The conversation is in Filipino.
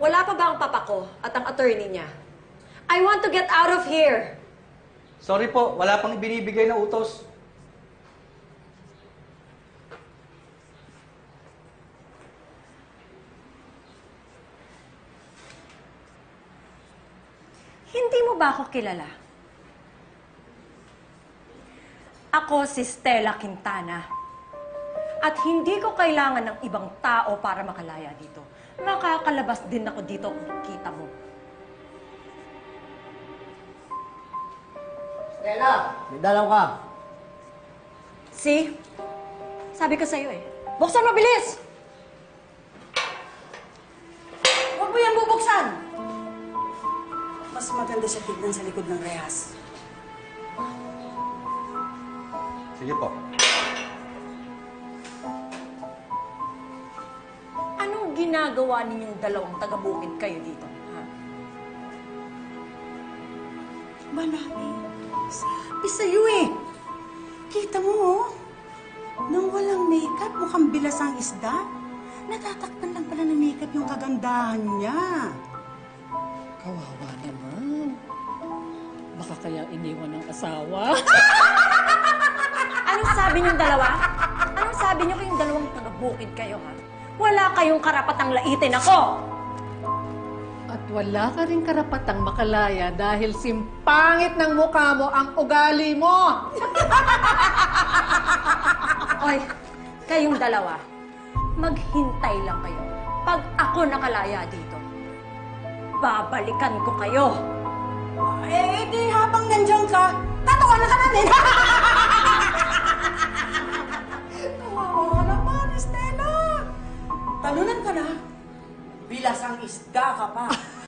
Wala pa ba ang papa ko at ang attorney niya? I want to get out of here. Sorry po, wala pang ibinibigay na utos. Hindi mo ba ako kilala? Ako si Stella Quintana. At hindi ko kailangan ng ibang tao para makalaya dito. Makakalabas din ako dito kung kita mo. Stella, may dalaw ka. See? Sabi ko sa'yo eh. Buksan mabilis! Huwag mo yan bubuksan! Mas maganda siya tignan sa likod ng rehas. Sige po. Anong ginagawa ninyong dalawang taga-bukid kayo dito? Ha? Manami, sabi sa'yo eh. Kita mo oh, nang walang makeup, mukhang bilas ang isda. Natatakpan lang pala ng makeup yung kagandahan niya. Kawawa naman. Baka kaya iniwan ng asawa. Anong sabi niyong dalawa? Anong sabi niyo kayong dalawang taga-bukid kayo, ha? Wala kayong karapatang laitin ako! At wala ka rin karapatang makalaya dahil simpangit ng mukha mo ang ugali mo. Oy, kayong dalawa, maghintay lang kayo. Pag ako nakalaya dito, babalikan ko kayo. Eh, di habang nandiyan ka, tatawanan ka namin. Talunan ka na. Bilas ang isda ka pa.